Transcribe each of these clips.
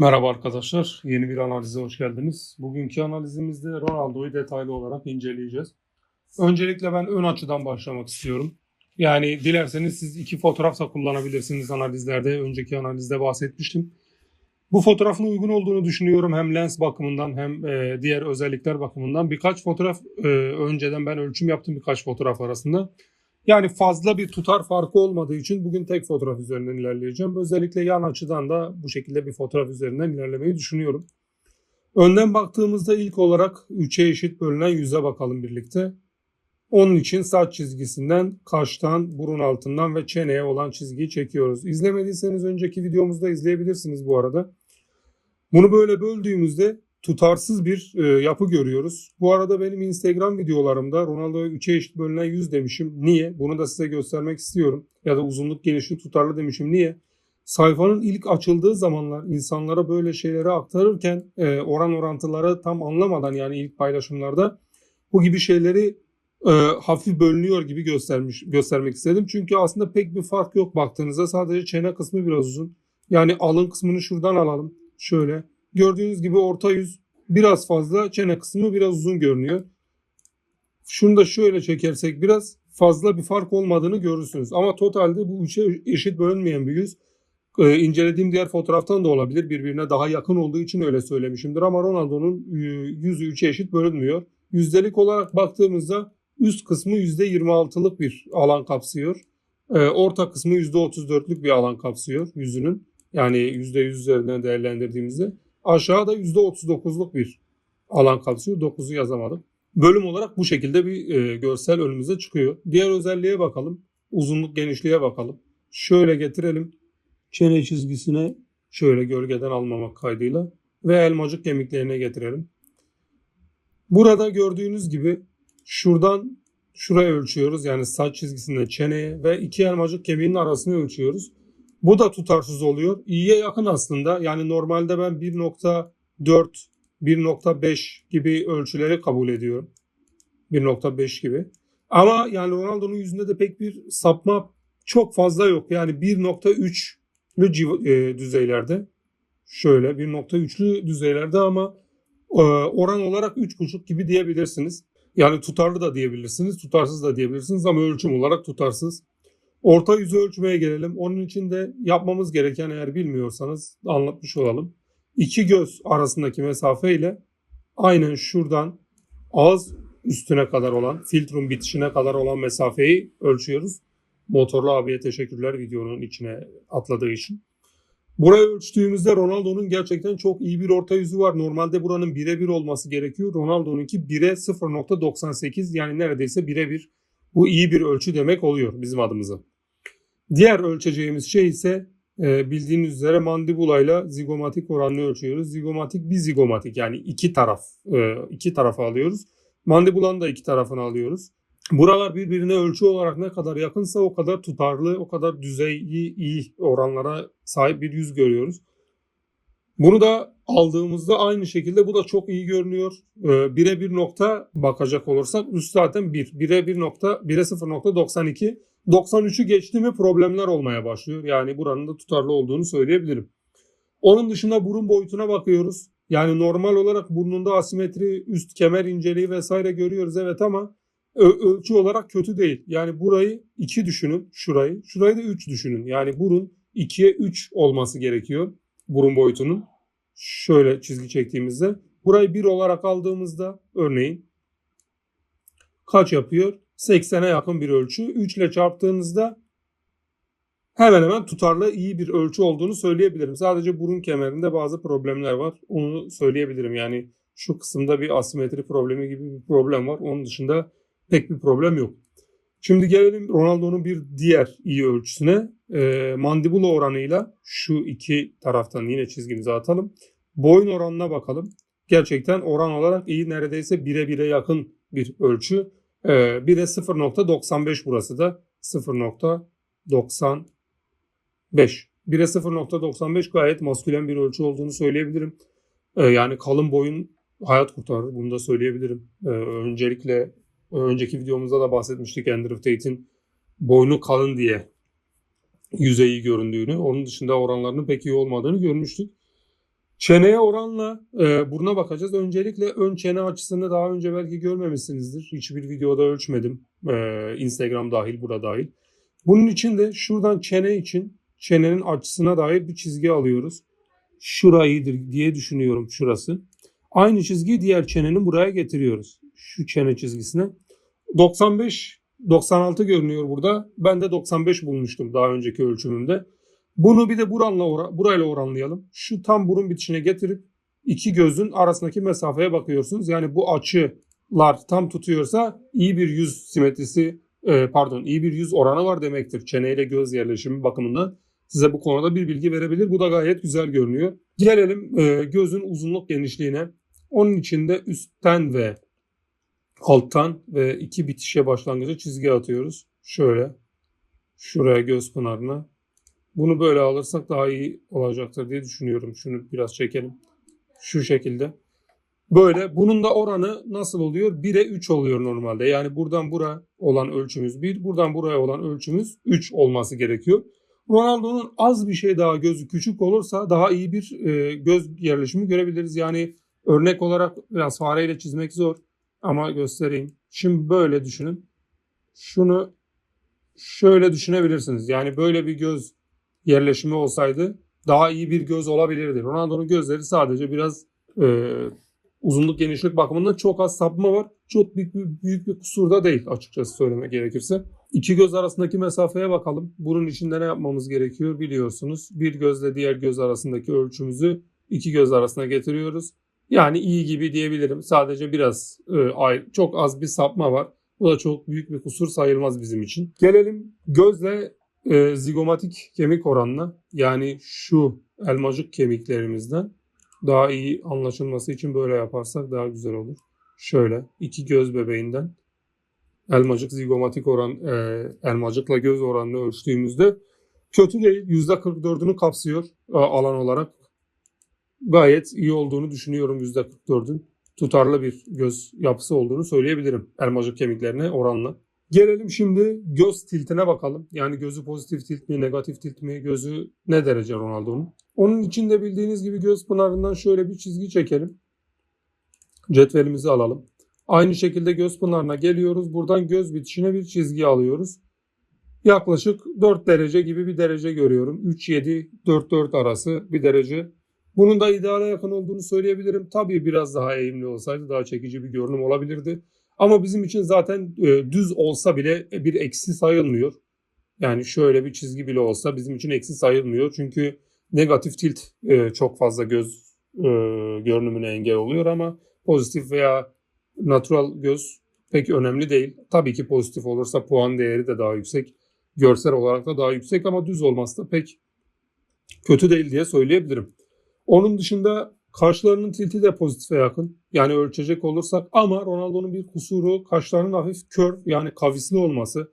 Merhaba arkadaşlar, yeni bir analize hoş geldiniz. Bugünkü analizimizde Ronaldo'yu detaylı olarak inceleyeceğiz. Öncelikle ben ön açıdan başlamak istiyorum. Yani dilerseniz siz iki fotoğraf da kullanabilirsiniz analizlerde. Önceki analizde bahsetmiştim. Bu fotoğrafın uygun olduğunu düşünüyorum hem lens bakımından hem e, diğer özellikler bakımından. Birkaç fotoğraf e, önceden ben ölçüm yaptım birkaç fotoğraf arasında. Yani fazla bir tutar farkı olmadığı için bugün tek fotoğraf üzerinden ilerleyeceğim. Özellikle yan açıdan da bu şekilde bir fotoğraf üzerinden ilerlemeyi düşünüyorum. Önden baktığımızda ilk olarak 3'e eşit bölünen yüze bakalım birlikte. Onun için saç çizgisinden, kaştan, burun altından ve çeneye olan çizgiyi çekiyoruz. İzlemediyseniz önceki videomuzda izleyebilirsiniz bu arada. Bunu böyle böldüğümüzde tutarsız bir e, yapı görüyoruz. Bu arada benim Instagram videolarımda Ronaldo'ya 3'e eşit bölünen 100 demişim. Niye? Bunu da size göstermek istiyorum. Ya da uzunluk genişlik tutarlı demişim. Niye? Sayfanın ilk açıldığı zamanlar insanlara böyle şeyleri aktarırken e, oran orantıları tam anlamadan yani ilk paylaşımlarda bu gibi şeyleri e, hafif bölünüyor gibi göstermiş göstermek istedim. Çünkü aslında pek bir fark yok baktığınızda. Sadece çene kısmı biraz uzun. Yani alın kısmını şuradan alalım. Şöyle. Gördüğünüz gibi orta yüz biraz fazla, çene kısmı biraz uzun görünüyor. Şunu da şöyle çekersek biraz fazla bir fark olmadığını görürsünüz. Ama totalde bu üçe eşit bölünmeyen bir yüz. Ee, incelediğim diğer fotoğraftan da olabilir. Birbirine daha yakın olduğu için öyle söylemişimdir. Ama Ronaldo'nun e, yüzü üçe eşit bölünmüyor. Yüzdelik olarak baktığımızda üst kısmı %26'lık bir alan kapsıyor. Ee, orta kısmı %34'lük bir alan kapsıyor yüzünün. Yani %100 üzerinden değerlendirdiğimizde. Aşağıda %39'luk bir alan kapsıyor. 9'u yazamadım. Bölüm olarak bu şekilde bir e, görsel önümüze çıkıyor. Diğer özelliğe bakalım. Uzunluk genişliğe bakalım. Şöyle getirelim. Çene çizgisine şöyle gölgeden almamak kaydıyla ve elmacık kemiklerine getirelim. Burada gördüğünüz gibi şuradan şuraya ölçüyoruz. Yani saç çizgisinde çeneye ve iki elmacık kemiğinin arasını ölçüyoruz. Bu da tutarsız oluyor. İyiye yakın aslında. Yani normalde ben 1.4, 1.5 gibi ölçüleri kabul ediyorum. 1.5 gibi. Ama yani Ronaldo'nun yüzünde de pek bir sapma çok fazla yok. Yani 1.3'lü e, düzeylerde. Şöyle 1.3'lü düzeylerde ama e, oran olarak 3.5 gibi diyebilirsiniz. Yani tutarlı da diyebilirsiniz, tutarsız da diyebilirsiniz ama ölçüm olarak tutarsız. Orta yüzü ölçmeye gelelim. Onun için de yapmamız gereken eğer bilmiyorsanız anlatmış olalım. İki göz arasındaki mesafe ile aynen şuradan ağız üstüne kadar olan, filtrum bitişine kadar olan mesafeyi ölçüyoruz. Motorlu abiye teşekkürler videonun içine atladığı için. Burayı ölçtüğümüzde Ronaldo'nun gerçekten çok iyi bir orta yüzü var. Normalde buranın birebir olması gerekiyor. Ronaldo'nunki 1'e 0.98 yani neredeyse birebir. Bu iyi bir ölçü demek oluyor bizim adımıza. Diğer ölçeceğimiz şey ise e, bildiğiniz üzere mandibulayla zigomatik oranını ölçüyoruz. Zigomatik bir zigomatik yani iki taraf e, iki tarafa alıyoruz. Mandibulanın da iki tarafını alıyoruz. Buralar birbirine ölçü olarak ne kadar yakınsa o kadar tutarlı, o kadar düzeyi iyi oranlara sahip bir yüz görüyoruz. Bunu da aldığımızda aynı şekilde bu da çok iyi görünüyor. Ee, bire bir nokta bakacak olursak üst zaten 1. Bire bir nokta, 1'e 0.92. 93'ü geçti mi problemler olmaya başlıyor. Yani buranın da tutarlı olduğunu söyleyebilirim. Onun dışında burun boyutuna bakıyoruz. Yani normal olarak burnunda asimetri, üst kemer inceliği vesaire görüyoruz evet ama ölçü olarak kötü değil. Yani burayı 2 düşünün, şurayı. Şurayı da 3 düşünün. Yani burun 2'ye 3 olması gerekiyor burun boyutunun. Şöyle çizgi çektiğimizde. Burayı 1 olarak aldığımızda örneğin kaç yapıyor? 80'e yakın bir ölçü. 3 ile çarptığınızda hemen hemen tutarlı iyi bir ölçü olduğunu söyleyebilirim. Sadece burun kemerinde bazı problemler var. Onu söyleyebilirim. Yani şu kısımda bir asimetri problemi gibi bir problem var. Onun dışında pek bir problem yok. Şimdi gelelim Ronaldo'nun bir diğer iyi ölçüsüne. E, mandibula oranıyla şu iki taraftan yine çizgimizi atalım. Boyun oranına bakalım. Gerçekten oran olarak iyi neredeyse bire bire yakın bir ölçü. E, 1'e 0.95 burası da 0.95. 1'e 0.95 gayet maskülen bir ölçü olduğunu söyleyebilirim. E, yani kalın boyun hayat kurtarır. Bunu da söyleyebilirim. E, öncelikle önceki videomuzda da bahsetmiştik Andrew Tate'in boynu kalın diye yüzeyi göründüğünü. Onun dışında oranlarının pek iyi olmadığını görmüştük. Çeneye oranla e, buruna bakacağız. Öncelikle ön çene açısını daha önce belki görmemişsinizdir. Hiçbir videoda ölçmedim. E, Instagram dahil, burada dahil. Bunun için de şuradan çene için çenenin açısına dair bir çizgi alıyoruz. Şurayıdır diye düşünüyorum şurası. Aynı çizgiyi diğer çenenin buraya getiriyoruz. Şu çene çizgisine. 95 96 görünüyor burada. Ben de 95 bulmuştum daha önceki ölçümümde. Bunu bir de buranla burayla oranlayalım. Şu tam burun bitişine getirip iki gözün arasındaki mesafeye bakıyorsunuz. Yani bu açılar tam tutuyorsa iyi bir yüz simetrisi e, pardon iyi bir yüz oranı var demektir. Çeneyle göz yerleşimi bakımından size bu konuda bir bilgi verebilir. Bu da gayet güzel görünüyor. Gelelim e, gözün uzunluk genişliğine. Onun için de üstten ve alttan ve iki bitişe başlangıca çizgi atıyoruz. Şöyle şuraya göz pınarına. Bunu böyle alırsak daha iyi olacaktır diye düşünüyorum. Şunu biraz çekelim. Şu şekilde. Böyle. Bunun da oranı nasıl oluyor? 1'e 3 oluyor normalde. Yani buradan buraya olan ölçümüz 1, buradan buraya olan ölçümüz 3 olması gerekiyor. Ronaldo'nun az bir şey daha gözü küçük olursa daha iyi bir e, göz yerleşimi görebiliriz. Yani örnek olarak biraz fareyle çizmek zor ama göstereyim. Şimdi böyle düşünün. Şunu şöyle düşünebilirsiniz. Yani böyle bir göz yerleşimi olsaydı daha iyi bir göz olabilirdi. Ronaldo'nun gözleri sadece biraz e, uzunluk genişlik bakımından çok az sapma var. Çok büyük bir, büyük bir kusur da değil açıkçası söylemek gerekirse. İki göz arasındaki mesafeye bakalım. Bunun içinde ne yapmamız gerekiyor biliyorsunuz. Bir gözle diğer göz arasındaki ölçümüzü iki göz arasına getiriyoruz. Yani iyi gibi diyebilirim. Sadece biraz e, çok az bir sapma var. Bu da çok büyük bir kusur sayılmaz bizim için. Gelelim gözle e, zigomatik kemik oranına. Yani şu elmacık kemiklerimizden daha iyi anlaşılması için böyle yaparsak daha güzel olur. Şöyle iki göz bebeğinden elmacık zigomatik oran e, elmacıkla göz oranını ölçtüğümüzde kötü değil. %44'ünü kapsıyor e, alan olarak. Gayet iyi olduğunu düşünüyorum %44'ün. Tutarlı bir göz yapısı olduğunu söyleyebilirim elmacık kemiklerine oranla. Gelelim şimdi göz tiltine bakalım. Yani gözü pozitif tilt mi, negatif tilt mi, gözü ne derece Ronaldo'nun? Onun için de bildiğiniz gibi göz pınarından şöyle bir çizgi çekelim. Cetvelimizi alalım. Aynı şekilde göz pınarına geliyoruz. Buradan göz bitişine bir çizgi alıyoruz. Yaklaşık 4 derece gibi bir derece görüyorum. 3-7-4-4 arası bir derece. Bunun da ideale yakın olduğunu söyleyebilirim. Tabii biraz daha eğimli olsaydı daha çekici bir görünüm olabilirdi. Ama bizim için zaten e, düz olsa bile bir eksi sayılmıyor. Yani şöyle bir çizgi bile olsa bizim için eksi sayılmıyor. Çünkü negatif tilt e, çok fazla göz e, görünümüne engel oluyor ama pozitif veya natural göz pek önemli değil. Tabii ki pozitif olursa puan değeri de daha yüksek. Görsel olarak da daha yüksek ama düz olması da pek kötü değil diye söyleyebilirim. Onun dışında kaşlarının tilti de pozitife yakın. Yani ölçecek olursak ama Ronaldo'nun bir kusuru kaşlarının hafif kör yani kavisli olması.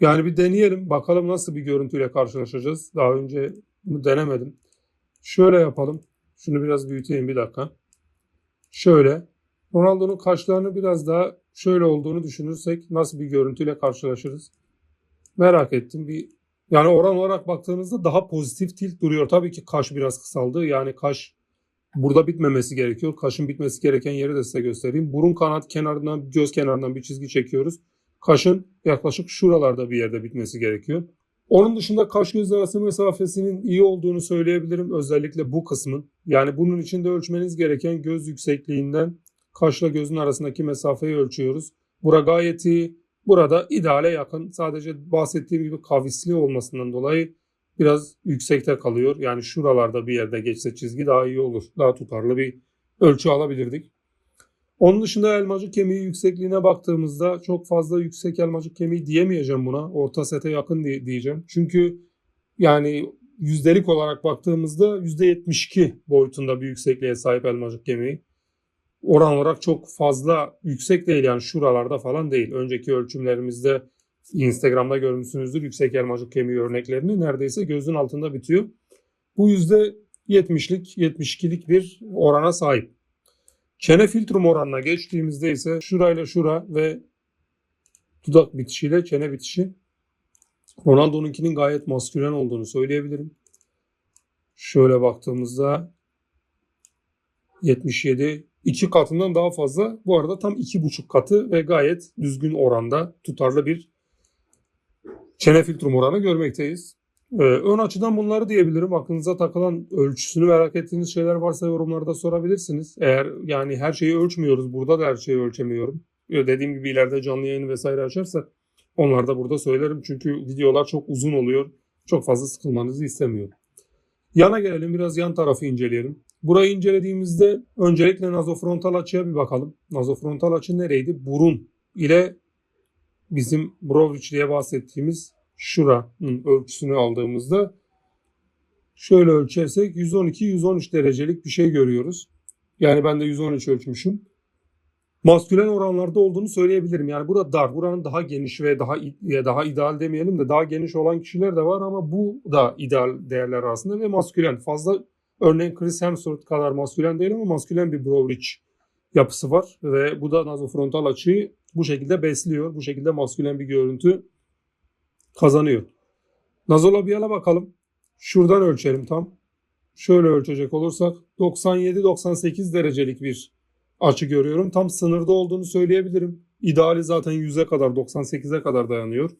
Yani bir deneyelim bakalım nasıl bir görüntüyle karşılaşacağız. Daha önce denemedim. Şöyle yapalım. Şunu biraz büyüteyim bir dakika. Şöyle. Ronaldo'nun kaşlarını biraz daha şöyle olduğunu düşünürsek nasıl bir görüntüyle karşılaşırız? Merak ettim. Bir yani oran olarak baktığınızda daha pozitif tilt duruyor. Tabii ki kaş biraz kısaldı. Yani kaş burada bitmemesi gerekiyor. Kaşın bitmesi gereken yeri de size göstereyim. Burun kanat kenarından, göz kenarından bir çizgi çekiyoruz. Kaşın yaklaşık şuralarda bir yerde bitmesi gerekiyor. Onun dışında kaş göz arası mesafesinin iyi olduğunu söyleyebilirim. Özellikle bu kısmın. Yani bunun için de ölçmeniz gereken göz yüksekliğinden kaşla gözün arasındaki mesafeyi ölçüyoruz. Bura gayet iyi. Burada ideale yakın. Sadece bahsettiğim gibi kavisli olmasından dolayı biraz yüksekte kalıyor. Yani şuralarda bir yerde geçse çizgi daha iyi olur. Daha tutarlı bir ölçü alabilirdik. Onun dışında elmacık kemiği yüksekliğine baktığımızda çok fazla yüksek elmacık kemiği diyemeyeceğim buna. Orta sete yakın diye- diyeceğim. Çünkü yani yüzdelik olarak baktığımızda %72 boyutunda bir yüksekliğe sahip elmacık kemiği. Oran olarak çok fazla yüksek değil yani şuralarda falan değil. Önceki ölçümlerimizde Instagram'da görmüşsünüzdür yüksek elmacık kemiği örneklerini neredeyse gözün altında bitiyor. Bu %70'lik 72'lik bir orana sahip. Çene filtrum oranına geçtiğimizde ise şurayla şura ve dudak bitişiyle çene bitişi Ronaldo'nunkinin gayet maskülen olduğunu söyleyebilirim. Şöyle baktığımızda 77 iki katından daha fazla. Bu arada tam iki buçuk katı ve gayet düzgün oranda tutarlı bir çene filtrum oranı görmekteyiz. Ee, ön açıdan bunları diyebilirim. Aklınıza takılan ölçüsünü merak ettiğiniz şeyler varsa yorumlarda sorabilirsiniz. Eğer yani her şeyi ölçmüyoruz. Burada da her şeyi ölçemiyorum. Ee, Dediğim gibi ileride canlı yayını vesaire açarsak onları da burada söylerim. Çünkü videolar çok uzun oluyor. Çok fazla sıkılmanızı istemiyorum. Yana gelelim biraz yan tarafı inceleyelim. Burayı incelediğimizde öncelikle nazofrontal açıya bir bakalım. Nazofrontal açı nereydi? Burun ile bizim Brovich diye bahsettiğimiz şuranın ölçüsünü aldığımızda şöyle ölçersek 112-113 derecelik bir şey görüyoruz. Yani ben de 113 ölçmüşüm. Maskülen oranlarda olduğunu söyleyebilirim. Yani burada dar, buranın daha geniş ve daha daha ideal demeyelim de daha geniş olan kişiler de var ama bu da ideal değerler arasında ve maskülen. Fazla örneğin Chris Hemsworth kadar maskülen değil ama maskülen bir Brovich yapısı var ve bu da nazofrontal açıyı bu şekilde besliyor. Bu şekilde maskülen bir görüntü kazanıyor. Nazolabiyala bakalım. Şuradan ölçelim tam. Şöyle ölçecek olursak 97-98 derecelik bir açı görüyorum. Tam sınırda olduğunu söyleyebilirim. İdeali zaten 100'e kadar 98'e kadar dayanıyor.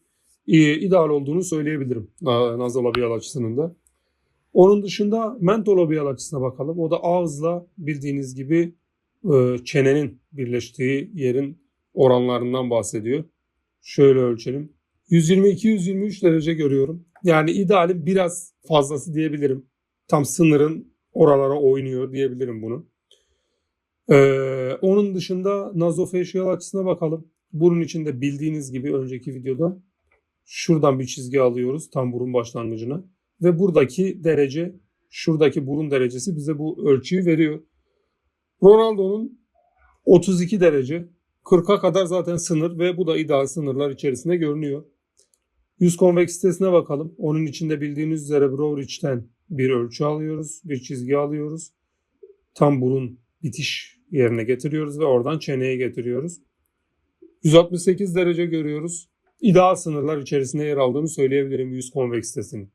İdeal olduğunu söyleyebilirim na- nazolabiyal açısının da. Onun dışında mentolabiyal açısına bakalım. O da ağızla bildiğiniz gibi e, çenenin birleştiği yerin oranlarından bahsediyor. Şöyle ölçelim. 122-123 derece görüyorum. Yani idealin biraz fazlası diyebilirim. Tam sınırın oralara oynuyor diyebilirim bunu. Ee, onun dışında nasofacial açısına bakalım. Burun içinde bildiğiniz gibi önceki videoda şuradan bir çizgi alıyoruz tam burun başlangıcına. Ve buradaki derece, şuradaki burun derecesi bize bu ölçüyü veriyor. Ronaldo'nun 32 derece, 40'a kadar zaten sınır ve bu da ideal sınırlar içerisinde görünüyor. Yüz konveksitesine bakalım. Onun içinde bildiğiniz üzere Browich'ten bir ölçü alıyoruz, bir çizgi alıyoruz. Tam burun bitiş yerine getiriyoruz ve oradan çeneye getiriyoruz. 168 derece görüyoruz. İdeal sınırlar içerisinde yer aldığını söyleyebilirim yüz konveksitesinin.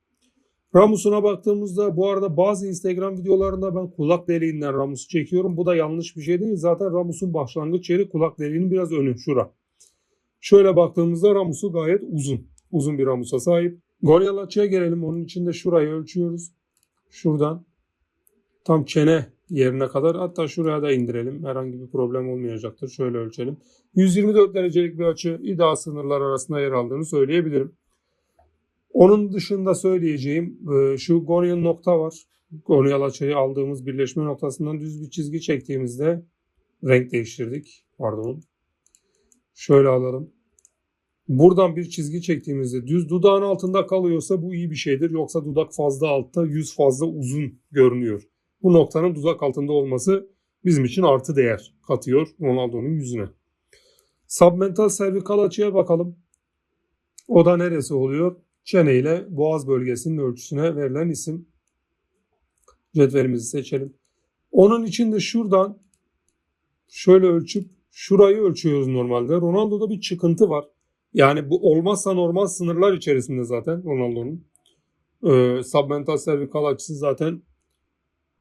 Ramus'una baktığımızda bu arada bazı Instagram videolarında ben kulak deliğinden Ramus'u çekiyorum. Bu da yanlış bir şey değil. Zaten Ramus'un başlangıç yeri kulak deliğinin biraz önü şura. Şöyle baktığımızda Ramus'u gayet uzun. Uzun bir Ramus'a sahip. Goryal açıya gelelim. Onun için de şurayı ölçüyoruz. Şuradan tam çene yerine kadar hatta şuraya da indirelim. Herhangi bir problem olmayacaktır. Şöyle ölçelim. 124 derecelik bir açı ideal sınırlar arasında yer aldığını söyleyebilirim. Onun dışında söyleyeceğim e, şu gonial nokta var. Gonial açıyı aldığımız birleşme noktasından düz bir çizgi çektiğimizde renk değiştirdik. Pardon. Şöyle alalım. Buradan bir çizgi çektiğimizde düz dudağın altında kalıyorsa bu iyi bir şeydir. Yoksa dudak fazla altta, yüz fazla uzun görünüyor. Bu noktanın dudak altında olması bizim için artı değer katıyor Ronaldo'nun yüzüne. Submental servikal açıya bakalım. O da neresi oluyor? Çene ile boğaz bölgesinin ölçüsüne verilen isim. Cetvelimizi seçelim. Onun için de şuradan şöyle ölçüp şurayı ölçüyoruz normalde. Ronaldo'da bir çıkıntı var. Yani bu olmazsa normal sınırlar içerisinde zaten Ronaldo'nun. Ee, submental servikal açısı zaten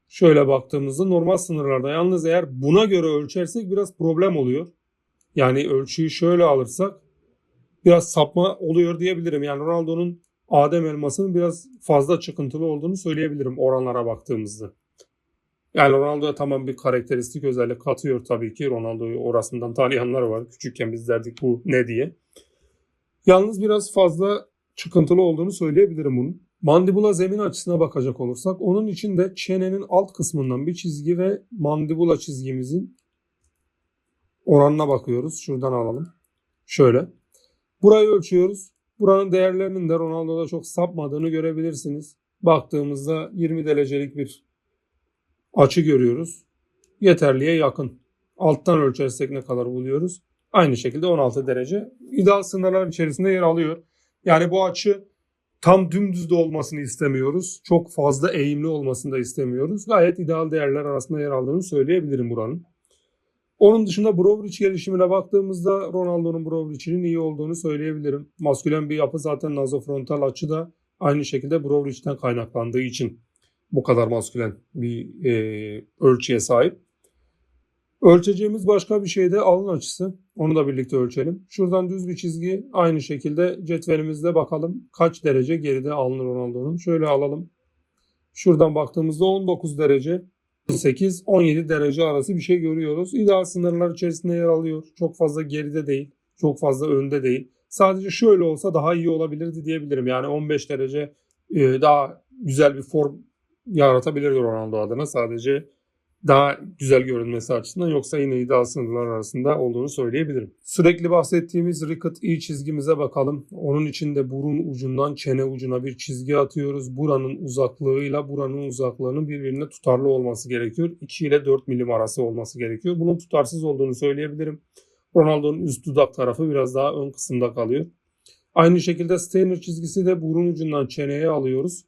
şöyle baktığımızda normal sınırlarda. Yalnız eğer buna göre ölçersek biraz problem oluyor. Yani ölçüyü şöyle alırsak biraz sapma oluyor diyebilirim. Yani Ronaldo'nun Adem elmasının biraz fazla çıkıntılı olduğunu söyleyebilirim oranlara baktığımızda. Yani Ronaldo'ya tamam bir karakteristik özellik katıyor tabii ki. Ronaldo'yu orasından tanıyanlar var. Küçükken biz derdik bu ne diye. Yalnız biraz fazla çıkıntılı olduğunu söyleyebilirim bunun. Mandibula zemin açısına bakacak olursak onun için de çenenin alt kısmından bir çizgi ve mandibula çizgimizin oranına bakıyoruz. Şuradan alalım. Şöyle. Burayı ölçüyoruz. Buranın değerlerinin de Ronaldo'da çok sapmadığını görebilirsiniz. Baktığımızda 20 derecelik bir açı görüyoruz. Yeterliye yakın. Alttan ölçersek ne kadar buluyoruz? Aynı şekilde 16 derece. İdeal sınırlar içerisinde yer alıyor. Yani bu açı tam dümdüz de olmasını istemiyoruz. Çok fazla eğimli olmasını da istemiyoruz. Gayet ideal değerler arasında yer aldığını söyleyebilirim buranın. Onun dışında Brovich gelişimine baktığımızda Ronaldo'nun Brovich'inin iyi olduğunu söyleyebilirim. Maskülen bir yapı zaten nazofrontal açı da aynı şekilde Brovich'ten kaynaklandığı için bu kadar maskülen bir e, ölçüye sahip. Ölçeceğimiz başka bir şey de alın açısı. Onu da birlikte ölçelim. Şuradan düz bir çizgi aynı şekilde cetvelimizde bakalım kaç derece geride alınır Ronaldo'nun. Şöyle alalım. Şuradan baktığımızda 19 derece 8-17 derece arası bir şey görüyoruz. İdeal sınırlar içerisinde yer alıyor. Çok fazla geride değil. Çok fazla önde değil. Sadece şöyle olsa daha iyi olabilirdi diyebilirim. Yani 15 derece e, daha güzel bir form yaratabilirdi Ronaldo adına. Sadece daha güzel görünmesi açısından yoksa yine ideal sınırlar arasında olduğunu söyleyebilirim. Sürekli bahsettiğimiz Ricket i çizgimize bakalım. Onun için de burun ucundan çene ucuna bir çizgi atıyoruz. Buranın uzaklığıyla buranın uzaklığının birbirine tutarlı olması gerekiyor. 2 ile 4 milim arası olması gerekiyor. Bunun tutarsız olduğunu söyleyebilirim. Ronaldo'nun üst dudak tarafı biraz daha ön kısımda kalıyor. Aynı şekilde Steiner çizgisi de burun ucundan çeneye alıyoruz.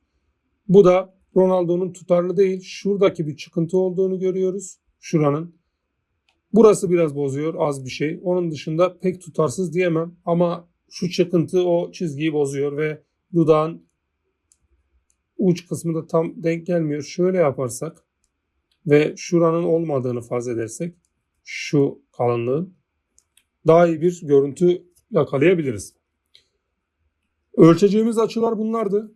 Bu da Ronaldo'nun tutarlı değil. Şuradaki bir çıkıntı olduğunu görüyoruz. Şuranın. Burası biraz bozuyor az bir şey. Onun dışında pek tutarsız diyemem ama şu çıkıntı o çizgiyi bozuyor ve dudağın uç kısmı da tam denk gelmiyor. Şöyle yaparsak ve şuranın olmadığını farz edersek şu kalınlığın daha iyi bir görüntü yakalayabiliriz. Ölçeceğimiz açılar bunlardı.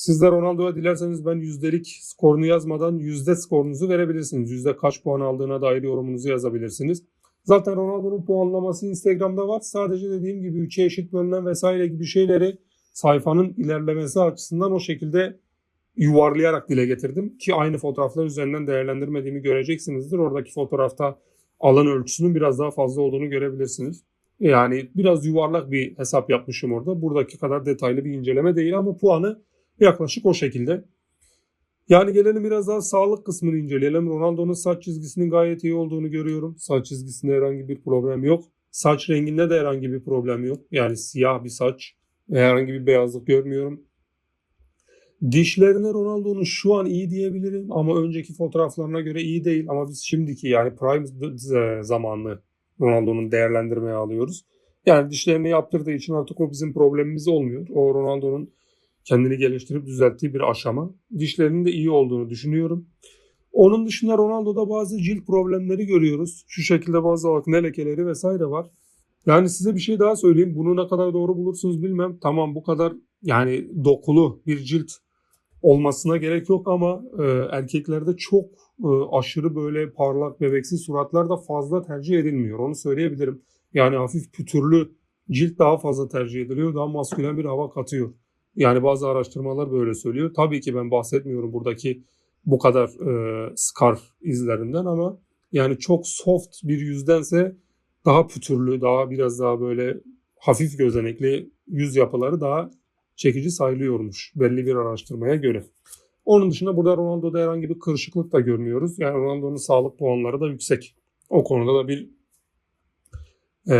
Sizler Ronaldo'ya dilerseniz ben yüzdelik skorunu yazmadan yüzde skorunuzu verebilirsiniz. Yüzde kaç puan aldığına dair yorumunuzu yazabilirsiniz. Zaten Ronaldo'nun puanlaması Instagram'da var. Sadece dediğim gibi 3'e eşit bölünen vesaire gibi şeyleri sayfanın ilerlemesi açısından o şekilde yuvarlayarak dile getirdim. Ki aynı fotoğraflar üzerinden değerlendirmediğimi göreceksinizdir. Oradaki fotoğrafta alan ölçüsünün biraz daha fazla olduğunu görebilirsiniz. Yani biraz yuvarlak bir hesap yapmışım orada. Buradaki kadar detaylı bir inceleme değil ama puanı Yaklaşık o şekilde. Yani gelelim biraz daha sağlık kısmını inceleyelim. Ronaldo'nun saç çizgisinin gayet iyi olduğunu görüyorum. Saç çizgisinde herhangi bir problem yok. Saç renginde de herhangi bir problem yok. Yani siyah bir saç. Herhangi bir beyazlık görmüyorum. Dişlerine Ronaldo'nun şu an iyi diyebilirim ama önceki fotoğraflarına göre iyi değil. Ama biz şimdiki yani prime zamanlı Ronaldo'nun değerlendirmeye alıyoruz. Yani dişlerini yaptırdığı için artık o bizim problemimiz olmuyor. O Ronaldo'nun kendini geliştirip düzelttiği bir aşama. Dişlerinin de iyi olduğunu düşünüyorum. Onun dışında Ronaldo'da bazı cilt problemleri görüyoruz. Şu şekilde bazı akne lekeleri vesaire var. Yani size bir şey daha söyleyeyim. Bunu ne kadar doğru bulursunuz bilmem. Tamam bu kadar yani dokulu bir cilt olmasına gerek yok ama e, erkeklerde çok e, aşırı böyle parlak bebeksi suratlar da fazla tercih edilmiyor. Onu söyleyebilirim. Yani hafif pütürlü cilt daha fazla tercih ediliyor. Daha maskülen bir hava katıyor. Yani bazı araştırmalar böyle söylüyor. Tabii ki ben bahsetmiyorum buradaki bu kadar e, scar izlerinden ama yani çok soft bir yüzdense daha pütürlü, daha biraz daha böyle hafif gözenekli yüz yapıları daha çekici sayılıyormuş belli bir araştırmaya göre. Onun dışında burada Ronaldo'da herhangi bir kırışıklık da görmüyoruz. Yani Ronaldo'nun sağlık puanları da yüksek. O konuda da bir e,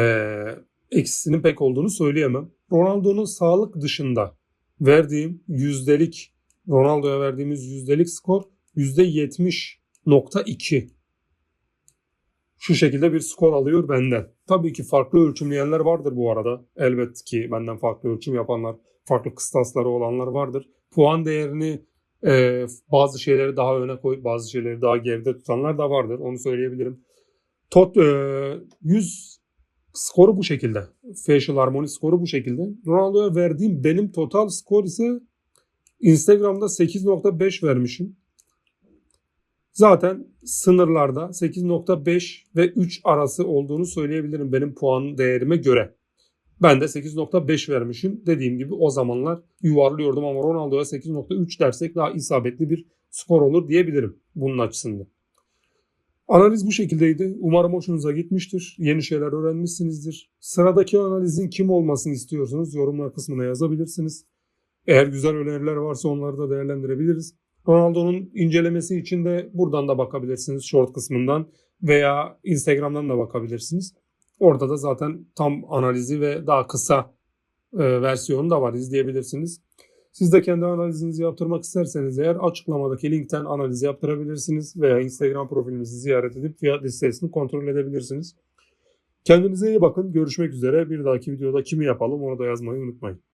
eksisinin pek olduğunu söyleyemem. Ronaldo'nun sağlık dışında verdiğim yüzdelik Ronaldo'ya verdiğimiz yüzdelik skor yüzde 70.2. Şu şekilde bir skor alıyor benden. Tabii ki farklı ölçümleyenler vardır bu arada. Elbet ki benden farklı ölçüm yapanlar, farklı kıstasları olanlar vardır. Puan değerini e, bazı şeyleri daha öne koyup bazı şeyleri daha geride tutanlar da vardır. Onu söyleyebilirim. Tot e, 100 skoru bu şekilde. Facial harmoni skoru bu şekilde. Ronaldo'ya verdiğim benim total skor ise Instagram'da 8.5 vermişim. Zaten sınırlarda 8.5 ve 3 arası olduğunu söyleyebilirim benim puan değerime göre. Ben de 8.5 vermişim. Dediğim gibi o zamanlar yuvarlıyordum ama Ronaldo'ya 8.3 dersek daha isabetli bir skor olur diyebilirim bunun açısından. Analiz bu şekildeydi. Umarım hoşunuza gitmiştir. Yeni şeyler öğrenmişsinizdir. Sıradaki analizin kim olmasını istiyorsunuz yorumlar kısmına yazabilirsiniz. Eğer güzel öneriler varsa onları da değerlendirebiliriz. Ronaldo'nun incelemesi için de buradan da bakabilirsiniz short kısmından veya Instagram'dan da bakabilirsiniz. Orada da zaten tam analizi ve daha kısa e, versiyonu da var izleyebilirsiniz. Siz de kendi analizinizi yaptırmak isterseniz eğer açıklamadaki linkten analiz yaptırabilirsiniz veya Instagram profilimizi ziyaret edip fiyat listesini kontrol edebilirsiniz. Kendinize iyi bakın. Görüşmek üzere. Bir dahaki videoda kimi yapalım onu da yazmayı unutmayın.